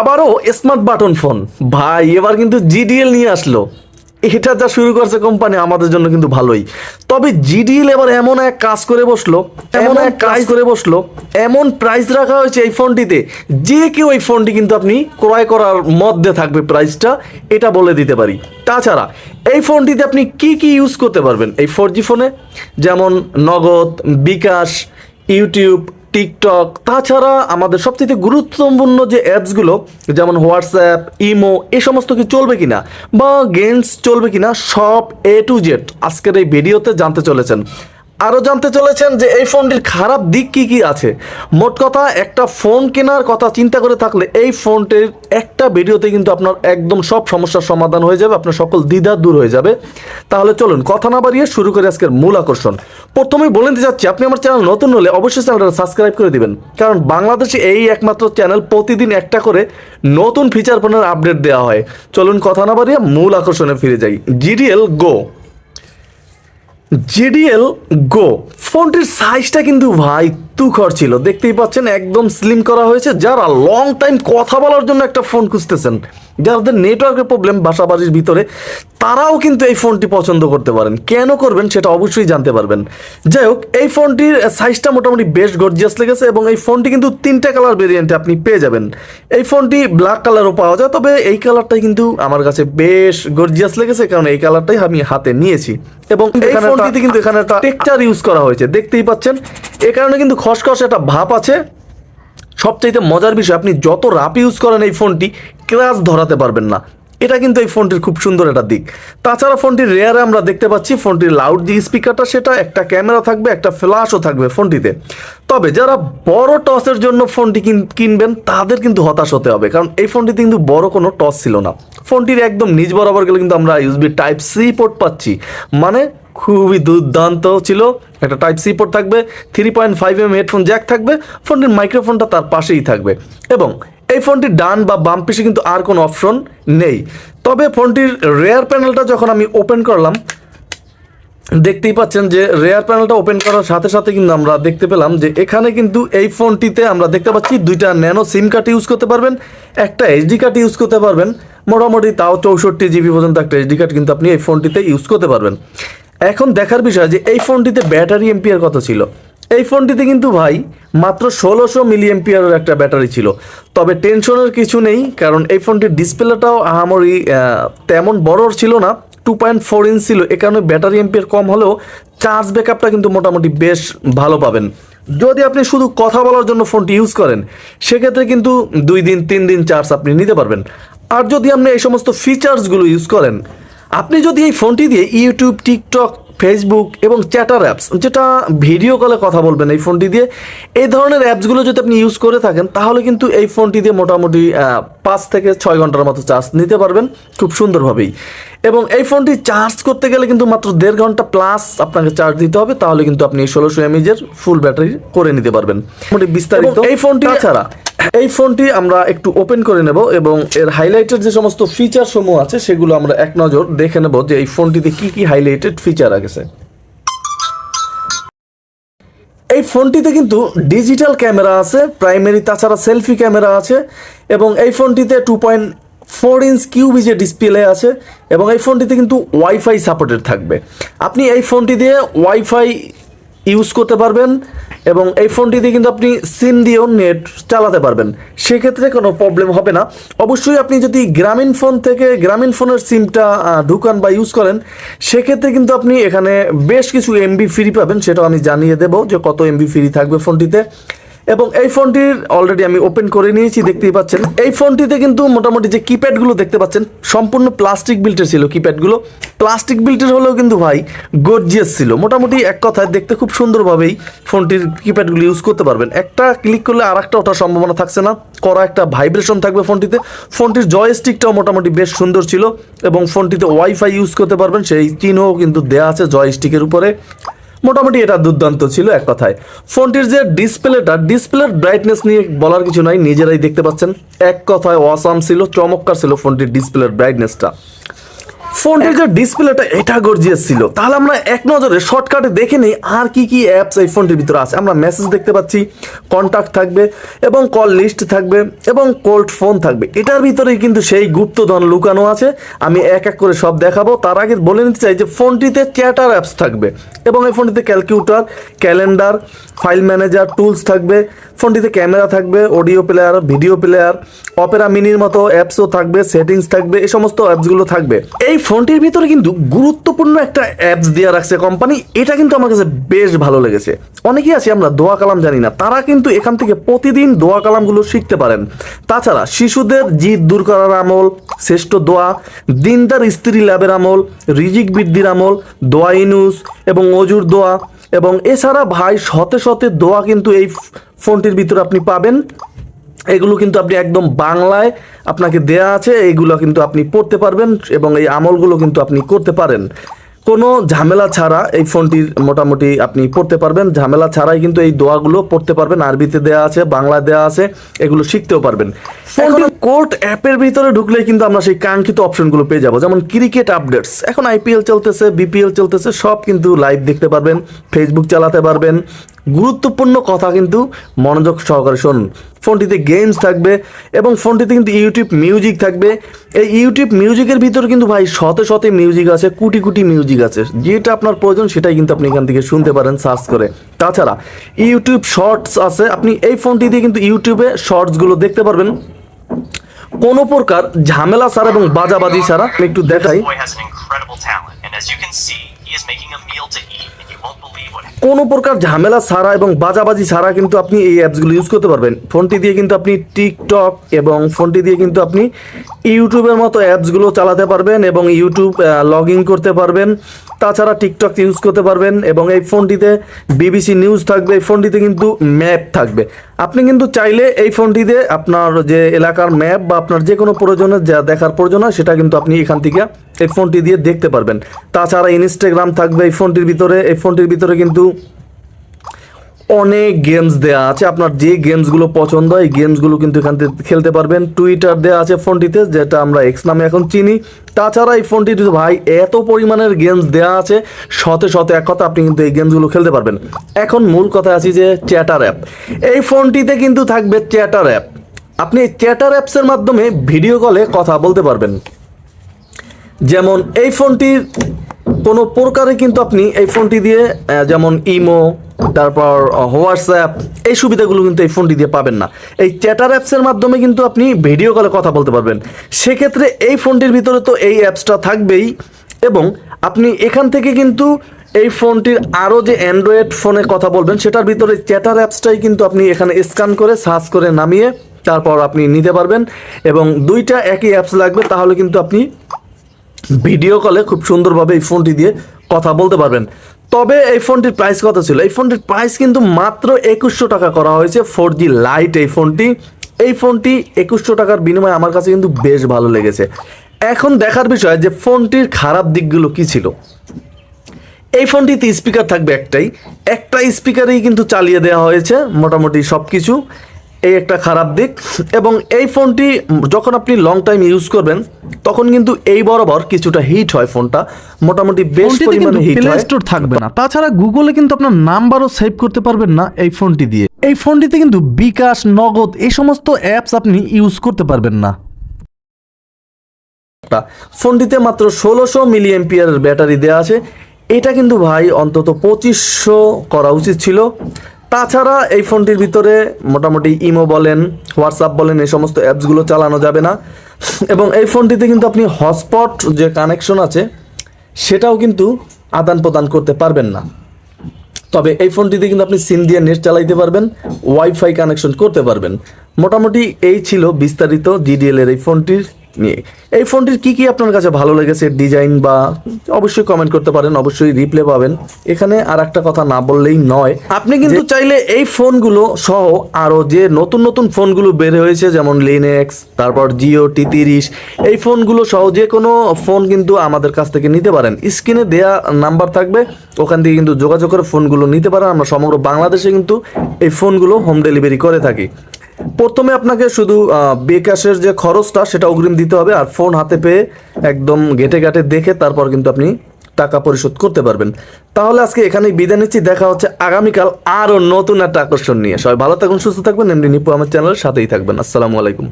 আবারও smart button phone ভাই এবার কিন্তু জিডিএল নিয়ে আসলো। এটা যা শুরু করছে কোম্পানি আমাদের জন্য কিন্তু ভালোই। তবে জিডিএল এবার এমন এক কাজ করে বসল এমন এক কাজ করে বসল এমন প্রাইস রাখা হয়েছে এই ফোনটিতে যে কেউ এই ফোনটি কিন্তু আপনি ক্রয় করার মধ্যে থাকবে প্রাইসটা এটা বলে দিতে পারি। তাছাড়া এই ফোনটিতে আপনি কি কি ইউজ করতে পারবেন? এই ফোর জি ফোনে যেমন নগদ বিকাশ ইউটিউব টিকটক, তাছাড়া আমাদের সবচেয়ে গুরুত্বপূর্ণ যে অ্যাপসগুলো, যেমন হোয়াটসঅ্যাপ, ইমো, এ সমস্ত কি চলবে কিনা, বা গেমস চলবে কিনা, সব এ টু জেড আজকের এই ভিডিওতে জানতে চলেছেন। আরও জানতে চলেছেন যে এই ফোনটির খারাপ দিক কি কি আছে। মোট কথা, একটা ফোন কেনার কথা চিন্তা করে থাকলে এই ফোনটির একটা ভিডিওতে কিন্তু আপনার একদম সব সমস্যার সমাধান হয়ে যাবে, আপনার সকল দ্বিধা দূর হয়ে যাবে। তাহলে চলুন, কথা না বাড়িয়ে শুরু করে আজকের মূল আকর্ষণ। প্রথমেই বলে দিতে চাচ্ছি, আপনি আমার চ্যানেল নতুন হলে অবশ্যই চ্যানেলটা সাবস্ক্রাইব করে দিবেন। কারণ বাংলাদেশে এই একমাত্র চ্যানেল প্রতিদিন একটা করে নতুন ফিচার ফোনের আপডেট দেওয়া হয়। চলুন, কথা না বাড়িয়ে মূল আকর্ষণে ফিরে যাই। জিডিএল গো জিডিএল গো। ফোনটির সাইজটা কিন্তু ভাই তুখর ছিল। দেখতেই পাচ্ছেন একদম স্লিম করা হয়েছে। যারা লং টাইম কথা বলার জন্য একটা ফোন খুঁজতেছেন যাদের নেটওয়ার্কের প্রবলেম বাসা বাড়ির ভিতরে তারাও কিন্তু এই ফোনটি পছন্দ করতে পারেন। কেন করবেন সেটা অবশ্যই জানতে পারবেন। যাই হোক এই ফোনটির সাইজটা মোটামুটি বেশ গর্জিয়াস লেগেছে এবং এই ফোনটি কিন্তু তিনটা কালার ভেরিয়েন্টে আপনি পেয়ে যাবেন। এই ফোনটি ব্ল্যাক কালারও পাওয়া যায় তবে এই কালারটাই কিন্তু আমার কাছে বেশ গর্জিয়াস লেগেছে কারণ এই কালারটাই আমি হাতে নিয়েছি। এবং এই ফোনটিতে কিন্তু এখানে একটা টেক্সচার ইউজ করা হয়েছে। দেখতেই পাচ্ছেন এ কারণে কিন্তু খসখস একটা ভাব আছে। সবচাইতে মজার বিষয়, আপনি যত রাপ ইউজ করেন এই ফোনটি ক্রাশ ধরাতে পারবেন না। এটা কিন্তু এই ফোনটির খুব সুন্দর একটা দিক। তাছাড়া ফোনটির রেয়ারে আমরা দেখতে পাচ্ছি, ফোনটির লাউড যে স্পিকারটা সেটা একটা ক্যামেরা থাকবে, একটা ফ্ল্যাশও থাকবে ফোনটিতে। তবে যারা বড় টসের জন্য ফোনটি কিন- কিনবেন, তাদের কিন্তু হতাশ হতে হবে, কারণ এই ফোনটিতে কিন্তু বড় কোনো টস ছিল না। ফোনটির একদম নিজ বরাবর গেলে কিন্তু আমরা ইউসবি টাইপ সি পোর্ট পাচ্ছি। মানে খুবই দুর্দান্ত ছিল। একটা টাইপ সি পোর্ট থাকবে three point five M headphone jack থাকবে ফোনটির মাইক্রোফোনটা তার পাশেই থাকবে। এবং এই ফোনটির ডান বা বাম পিসে কিন্তু আর কোনো অপশন নেই। তবে ফোনটির রেয়ার প্যানেলটা যখন আমি ওপেন করলাম, দেখতেই পাচ্ছেন যে রেয়ার প্যানেলটা ওপেন করার সাথে সাথে কিন্তু আমরা দেখতে পেলাম যে এখানে কিন্তু এই ফোনটিতে আমরা দেখতে পাচ্ছি দুইটা ন্যানো সিম কার্ড ইউজ করতে পারবেন, একটা এইচডি কার্ড ইউজ করতে পারবেন। মোটামুটি তাও চৌষট্টি জিবি পর্যন্ত একটা এইচডি কার্ড কিন্তু আপনি এই ফোনটিতে ইউজ করতে পারবেন। এখন দেখার বিষয় যে এই ফোনটিতে ব্যাটারি এমপিয়ার কত ছিল? এই ফোনটিতে কিন্তু ভাই মাত্র ষোলোশো মিলি এমপিয়ারের একটা ব্যাটারি ছিল। তবে টেনশনের কিছু নেই কারণ এই ফোনটির ডিসপ্লেটাও আহামরি আহ, তেমন বড় ছিল না। টু পয়েন্ট ফোর ইঞ্চ ছিল এ কারণে ব্যাটারি এমপিয়ার কম হলেও চার্জ ব্যাকআপটা কিন্তু মোটামুটি বেশ ভালো পাবেন। যদি আপনি শুধু কথা বলার জন্য ফোনটি ইউজ করেন সেক্ষেত্রে কিন্তু দুই দিন তিন দিন চার্জ আপনি নিতে পারবেন। আর যদি আপনি এই সমস্ত ফিচার্সগুলো ইউজ করেন আপনি যদি এই ফোনটি দিয়ে ইউটিউব টিকটক ফেসবুক এবং চ্যাটার অ্যাপস যেটা ভিডিও কলে কথা বলবেন এই ফোনটি দিয়ে এই ধরনের অ্যাপসগুলো যদি আপনি ইউজ করে থাকেন তাহলে কিন্তু এই ফোনটি দিয়ে মোটামুটি পাঁচ থেকে ছয় ঘণ্টার মতো চার্জ নিতে পারবেন খুব সুন্দরভাবেই। এবং এই ফোনটি চার্জ করতে গেলে কিন্তু মাত্র দেড় ঘণ্টা প্লাস আপনাকে চার্জ দিতে হবে তাহলে কিন্তু আপনি ষোলোশো এমএজের ফুল ব্যাটারি করে নিতে পারবেন। মোটামুটি বিস্তারিত। এই ফোনটি ছাড়া এই ফোনটি আমরা একটু ওপেন করে নেব এবং এর হাইলাইটেড যে সমস্ত ফিচার সমূহ আছে, সেগুলো আমরা এক নজর দেখে নেব যে এই ফোনটিতে কি কি হাইলাইটেড ফিচার আছে এই ফোনটিতে কিন্তু ডিজিটাল ক্যামেরা আছে প্রাইমারি তাছাড়া সেলফি ক্যামেরা আছে এবং এই ফোনটিতে two point four inch QB যে ডিসপ্লে আছে এবং এই ফোনটিতে কিন্তু ওয়াইফাই সাপোর্টেড থাকবে। আপনি এই ফোনটি দিয়ে ওয়াইফাই ইউজ করতে পারবেন এবং এই ফোনটি দিয়ে কিন্তু আপনি সিম দিয়েও নেট চালাতে পারবেন। সেক্ষেত্রে কোনো প্রবলেম হবে না। অবশ্যই আপনি যদি গ্রামীণ ফোন থেকে গ্রামীণ ফোনের সিমটা ঢুকান বা ইউজ করেন, সেক্ষেত্রে কিন্তু আপনি এখানে বেশ কিছু এমবি ফ্রি পাবেন, সেটাও আমি জানিয়ে দেবো যে কত এমবি ফ্রি থাকবে ফোনটিতে এবং এই ফোনটির অলরেডি আমি ওপেন করে নিয়েছি, দেখতেই পাচ্ছেন। এই ফোনটিতে কিন্তু মোটামুটি যে কিপ্যাডগুলো দেখতে পাচ্ছেন, সম্পূর্ণ প্লাস্টিক বিল্টের ছিল কিপ্যাডগুলো প্লাস্টিক বিল্টের হলেও কিন্তু ভাই গর্জিয়াস ছিল। মোটামুটি এক কথায় দেখতে খুব সুন্দরভাবেই ফোনটির কিপ্যাডগুলো ইউজ করতে পারবেন। একটা ক্লিক করলে আর একটা ওঠার সম্ভাবনা থাকছে না। করা একটা ভাইব্রেশন থাকবে ফোনটিতে। ফোনটির জয়স্টিকটাও মোটামুটি বেশ সুন্দর ছিল এবং ফোনটিতে ওয়াইফাই ইউজ করতে পারবেন। সেই চিহ্নও কিন্তু দেয়া আছে জয়স্টিকের উপরে। মোটামুটি এটা দুর্দান্ত ছিল এক কথায়। ফোনটির যে ডিসপ্লেটা, ডিসপ্লের ব্রাইটনেস নিয়ে বলার কিছু নাই, নিজেরাই দেখতে পাচ্ছেন। এক কথায় অসাম ছিল, চমৎকার ছিল ফোনটির ডিসপ্লের ব্রাইটনেসটা ফোনটির যে ডিসপ্লেটা, এটা গর্জিয়াস ছিল। তাহলে আমরা এক নজরে শর্টকাটে দেখে নেই আর কি কি অ্যাপস এই ফোনটির ভিতরে আছে। আমরা মেসেজ দেখতে পাচ্ছি কন্টাক্ট থাকবে এবং কল লিস্ট থাকবে এবং কোল্ড ফোন থাকবে। এটার ভিতরেই কিন্তু সেই গুপ্তধন লুকানো আছে। আমি এক এক করে সব দেখাবো। তার আগে বলে নিতে চাই যে ফোনটিতে চ্যাটার অ্যাপস থাকবে এবং এই ফোনটিতে calculator calendar file manager tools থাকবে। ফোনটিতে ক্যামেরা থাকবে audio player video player Opera মিনির মতো অ্যাপসও থাকবে সেটিংস থাকবে, এই সমস্ত অ্যাপসগুলো থাকবে। এই ফোনটির ভিতরে কিন্তু গুরুত্বপূর্ণ একটা অ্যাপস দেওয়া রাখছে কোম্পানি এটা কিন্তু আমার কাছে বেশ ভালো লেগেছে। অনেকেই আছে, আমরা দোয়া কালাম জানি না, তারা কিন্তু এখান থেকে প্রতিদিন দোয়া কালামগুলো শিখতে পারেন। তাছাড়া শিশুদের জিদ দূর করার আমল, শ্রেষ্ঠ দোয়া, দিনদার স্ত্রী ল্যাবের আমল, রিজিক বৃদ্ধির আমল, দোয়া ইনুস এবং অজুর দোয়া এবং এছাড়া ভাই শতে শতে দোয়া কিন্তু এই ফোনটির ভিতরে আপনি পাবেন। এগুলো কিন্তু আপনি একদম বাংলায় আপনাকে দেয়া আছে এগুলো কিন্তু আপনি পড়তে পারবেন এবং এই আমলগুলো কিন্তু আপনি করতে পারেন। কোনো ঝামেলা ছাড়া এই ফোনটির মোটামুটি আপনি পড়তে পারবেন। ঝামেলা ছাড়াই কিন্তু এই দোয়াগুলো পড়তে পারবেন। আরবিতে দেয়া আছে বাংলা দেয়া আছে এগুলো শিখতেও পারবেন। এখন কোর্ট অ্যাপের ভিতরে ঢুকলে কিন্তু আমরা সেই কাঙ্ক্ষিত অপশনগুলো পেয়ে যাব। যেমন ক্রিকেট আপডেটস। এখন আইপিএল চলতেছে, বিপিএল চলতেছে, সব কিন্তু লাইভ দেখতে পারবেন ফেসবুক চালাতে পারবেন। গুরুত্বপূর্ণ কথা কিন্তু মনোযোগ সহকারে শুনুন। ফোনটিতে গেমস থাকবে এবং ফোনটিতে কিন্তু ইউটিউব মিউজিক থাকবে। এই ইউটিউব মিউজিকের ভিতরে কিন্তু ভাই শতে শতে মিউজিক আছে, কোটি কোটি মিউজিক আছে। যেটা আপনার প্রয়োজন সেটাই কিন্তু আপনি এখান থেকে শুনতে পারেন সার্চ করে। তাছাড়া ইউটিউব শর্টস আছে। আপনি এই ফোনটি দিয়ে কিন্তু ইউটিউবে শর্টসগুলো দেখতে পারবেন। কোনো প্রকার ঝামেলা ছাড়া এবং বাজাবাজি ছাড়া আমি একটু দেখাই। কোনো প্রকার ঝামেলা ছাড়া এবং বাজাবাজি ছাড়া কিন্তু আপনি এই অ্যাপসগুলো ইউজ করতে পারবেন। ফোনটি দিয়ে কিন্তু আপনি টিকটক এবং ফোনটি দিয়ে কিন্তু আপনি ইউটিউবের মতো অ্যাপসগুলো চালাতে পারবেন এবং ইউটিউব লগ ইন করতে পারবেন। তাছাড়া টিকটক ইউজ করতে পারবেন এবং এই ফোনটিতে বিবিসি নিউজ থাকবে, এই ফোনটিতে কিন্তু ম্যাপ থাকবে। আপনি কিন্তু চাইলে এই ফোনটিতে আপনার যে এলাকার ম্যাপ বা আপনার যে কোনো প্রয়োজনে যা দেখার প্রয়োজন হয়, সেটা কিন্তু আপনি এখান থেকে এই ফোনটি দিয়ে দেখতে পারবেন। তাছাড়া ইনস্টাগ্রাম থাকবে, এই ফোনটির ভিতরে, এই ফোনটির ভিতরে কিন্তু অনেক গেমস দেয়া আছে। আপনার যে গেমসগুলো পছন্দ হয়, এই গেমসগুলো কিন্তু এখান থেকে খেলতে পারবেন। টুইটার দেওয়া আছে ফোনটিতে, যেটা আমরা এক্স নামে এখন চিনি। তাছাড়া এই ফোনটিতে ভাই এত পরিমাণের গেমস দেওয়া আছে, শতে শতে এক কথা আপনি কিন্তু এই গেমসগুলো খেলতে পারবেন। এখন মূল কথা আছি যে চ্যাটার অ্যাপ এই ফোনটিতে কিন্তু থাকবে চ্যাটার অ্যাপ আপনি চ্যাটার অ্যাপসের মাধ্যমে ভিডিও কলে কথা বলতে পারবেন। যেমন এই ফোনটির কোনো প্রকারে কিন্তু আপনি এই ফোনটি দিয়ে যেমন ইমো, তারপর হোয়াটসঅ্যাপ, এই সুবিধাগুলো কিন্তু এই ফোনটি দিয়ে পাবেন না। এই চ্যাটার অ্যাপসের মাধ্যমে কিন্তু আপনি ভিডিও কলে কথা বলতে পারবেন। সেক্ষেত্রে এই ফোনটির ভিতরে তো এই অ্যাপসটা থাকবেই এবং আপনি এখান থেকে কিন্তু এই ফোনটির আরও যে অ্যান্ড্রয়েড ফোনে কথা বলবেন, সেটার ভিতরে চ্যাটার অ্যাপসটাই কিন্তু আপনি এখানে স্ক্যান করে, সার্চ করে নামিয়ে তারপর আপনি নিতে পারবেন এবং দুইটা একই অ্যাপস লাগবে, তাহলে কিন্তু আপনি ভিডিও কলে খুব সুন্দরভাবে এই ফোনটি দিয়ে কথা বলতে পারবেন। তবে এই ফোনটির প্রাইস কত ছিল? এই ফোনটির প্রাইস কিন্তু মাত্র একুশশো টাকা করা হয়েছে ফোর জি লাইট এই ফোনটি। এই ফোনটি একুশশো টাকার বিনিময়ে আমার কাছে কিন্তু বেশ ভালো লেগেছে। এখন দেখার বিষয় যে ফোনটির খারাপ দিকগুলো কি ছিল? এই ফোনটিতে স্পিকার থাকবে একটাই। একটা স্পিকারেই কিন্তু চালিয়ে দেওয়া হয়েছে মোটামুটি সব কিছু এই একটা খারাপ দিক। এবং এই ফোনটি যখন আপনি লং টাইম ইউজ করবেন তখন কিন্তু এই বরাবর কিছুটা হিট হয় ফোনটা। মোটামুটি বেশ পরিমাণে হিট হয়। স্টোর থাকবে না। তাছাড়া গুগলে কিন্তু আপনার নাম্বারও সেভ করতে পারবেন না এই ফোনটি দিয়ে। এই ফোনটিতে কিন্তু বিকাশ নগদ এই সমস্ত অ্যাপস আপনি ইউজ করতে পারবেন না। ফোনটিতে মাত্র ষোলোশো মিলি ব্যাটারি দেওয়া আছে। এটা কিন্তু ভাই অন্তত পঁচিশশো করা উচিত ছিল। তাছাড়া এই ফোনটির ভিতরে মোটামুটি ইমো বলেন, হোয়াটসঅ্যাপ বলেন, এই সমস্ত অ্যাপসগুলো চালানো যাবে না। এবং এই ফোনটিতে কিন্তু আপনি হটস্পট যে কানেকশন আছে, সেটাও কিন্তু আদান প্রদান করতে পারবেন না। তবে এই ফোনটিতে কিন্তু আপনি সিম দিয়ে নেট চালাইতে পারবেন, ওয়াইফাই কানেকশন করতে পারবেন। মোটামুটি এই ছিল বিস্তারিত জিডিএল এর এই ফোনটির নিয়ে। এই ফোনটির কি কি আপনার কাছে ভালো লেগেছে ডিজাইন বা অবশ্যই কমেন্ট করতে পারেন অবশ্যই রিপ্লে পাবেন। এখানে আর একটা কথা না বললেই নয় আপনি কিন্তু চাইলে এই ফোনগুলো সহ আরও যে নতুন নতুন ফোনগুলো বের হয়েছে যেমন লিনেক্স তারপর জিও টি তিরিশ এই ফোনগুলো সহ যে কোনো ফোন কিন্তু আমাদের কাছ থেকে নিতে পারেন। স্ক্রিনে দেয়া নাম্বার থাকবে ওখান থেকে কিন্তু যোগাযোগ করে ফোনগুলো নিতে পারেন। আমরা সমগ্র বাংলাদেশে কিন্তু এই ফোনগুলো হোম ডেলিভারি করে থাকি। প্রথমে আপনাকে শুধু বেকাশের যে খরচটা সেটা অগ্রিম দিতে হবে আর ফোন হাতে পেয়ে একদম ঘেটে ঘাটে দেখে তারপর কিন্তু আপনি টাকা পরিশোধ করতে পারবেন। তাহলে আজকে এখানেই বিদায় নিচ্ছি। দেখা হচ্ছে আগামীকাল আরও নতুন একটা আকর্ষণ নিয়ে। সবাই ভালো থাকুন, সুস্থ থাকবেন। এমনি নিপু আমার চ্যানেলের সাথেই থাকবেন। আসসালামু আলাইকুম।